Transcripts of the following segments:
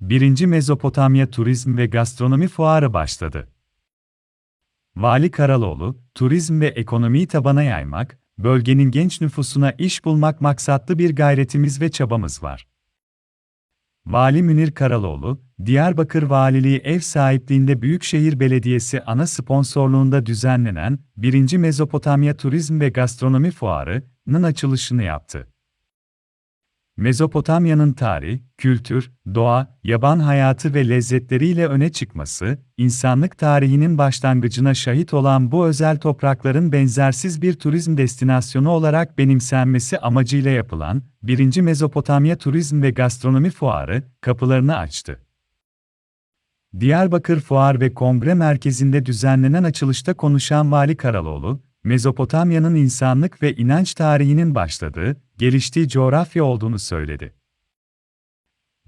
1. Mezopotamya Turizm ve Gastronomi Fuarı başladı. Vali Karaloğlu, turizm ve ekonomiyi tabana yaymak, bölgenin genç nüfusuna iş bulmak maksatlı bir gayretimiz ve çabamız var. Vali Münir Karaloğlu, Diyarbakır Valiliği ev sahipliğinde Büyükşehir Belediyesi ana sponsorluğunda düzenlenen 1. Mezopotamya Turizm ve Gastronomi Fuarı'nın açılışını yaptı. Mezopotamya'nın tarih, kültür, doğa, yaban hayatı ve lezzetleriyle öne çıkması, insanlık tarihinin başlangıcına şahit olan bu özel toprakların benzersiz bir turizm destinasyonu olarak benimsenmesi amacıyla yapılan 1. Mezopotamya Turizm ve Gastronomi Fuarı kapılarını açtı. Diyarbakır Fuar ve Kongre Merkezi'nde düzenlenen açılışta konuşan Vali Karaloğlu, Mezopotamya'nın insanlık ve inanç tarihinin başladığı, geliştiği coğrafya olduğunu söyledi.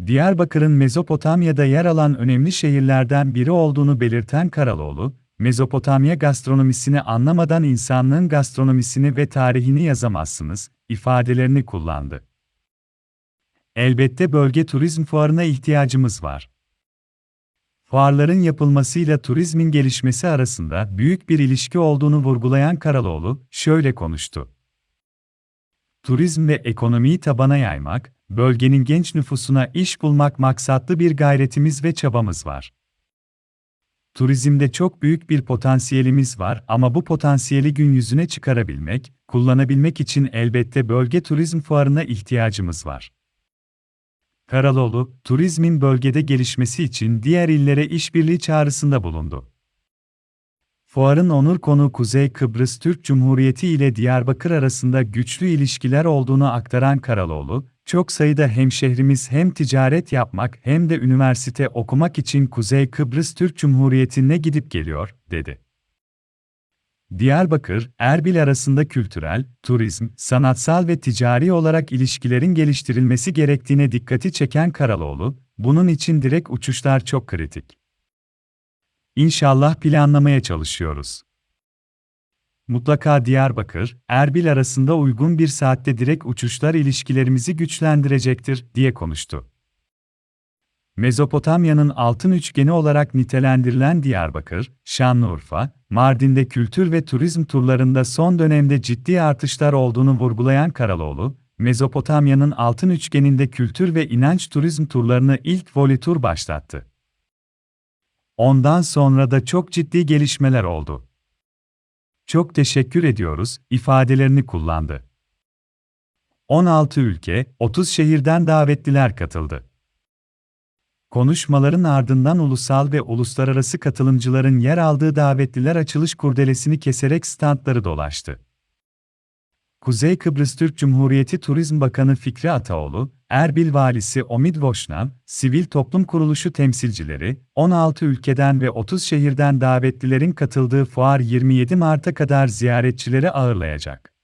Diyarbakır'ın Mezopotamya'da yer alan önemli şehirlerden biri olduğunu belirten Karaloğlu, Mezopotamya gastronomisini anlamadan insanlığın gastronomisini ve tarihini yazamazsınız, ifadelerini kullandı. Elbette bölge turizm fuarına ihtiyacımız var. Fuarların yapılmasıyla turizmin gelişmesi arasında büyük bir ilişki olduğunu vurgulayan Karaloğlu, şöyle konuştu. Turizm ve ekonomiyi tabana yaymak, bölgenin genç nüfusuna iş bulmak maksatlı bir gayretimiz ve çabamız var. Turizmde çok büyük bir potansiyelimiz var ama bu potansiyeli gün yüzüne çıkarabilmek, kullanabilmek için elbette bölge turizm fuarına ihtiyacımız var. Karaloğlu, turizmin bölgede gelişmesi için diğer illere işbirliği çağrısında bulundu. Fuarın onur konu Kuzey Kıbrıs Türk Cumhuriyeti ile Diyarbakır arasında güçlü ilişkiler olduğunu aktaran Karaloğlu, çok sayıda hemşehrimiz hem ticaret yapmak hem de üniversite okumak için Kuzey Kıbrıs Türk Cumhuriyeti'ne gidip geliyor, dedi. Diyarbakır, Erbil arasında kültürel, turizm, sanatsal ve ticari olarak ilişkilerin geliştirilmesi gerektiğine dikkati çeken Karaloğlu, bunun için direkt uçuşlar çok kritik. İnşallah planlamaya çalışıyoruz. Mutlaka Diyarbakır, Erbil arasında uygun bir saatte direkt uçuşlar ilişkilerimizi güçlendirecektir, diye konuştu. Mezopotamya'nın altın üçgeni olarak nitelendirilen Diyarbakır, Şanlıurfa, Mardin'de kültür ve turizm turlarında son dönemde ciddi artışlar olduğunu vurgulayan Karaloğlu, Mezopotamya'nın altın üçgeninde kültür ve inanç turizm turlarını ilk volitur başlattı. Ondan sonra da çok ciddi gelişmeler oldu. Çok teşekkür ediyoruz, ifadelerini kullandı. 16 ülke, 30 şehirden davetliler katıldı. Konuşmaların ardından ulusal ve uluslararası katılımcıların yer aldığı davetliler açılış kurdelesini keserek standları dolaştı. Kuzey Kıbrıs Türk Cumhuriyeti Turizm Bakanı Fikri Ataoğlu, Erbil Valisi Omid Voşnav, sivil toplum kuruluşu temsilcileri, 16 ülkeden ve 30 şehirden davetlilerin katıldığı fuar 27 Mart'a kadar ziyaretçileri ağırlayacak.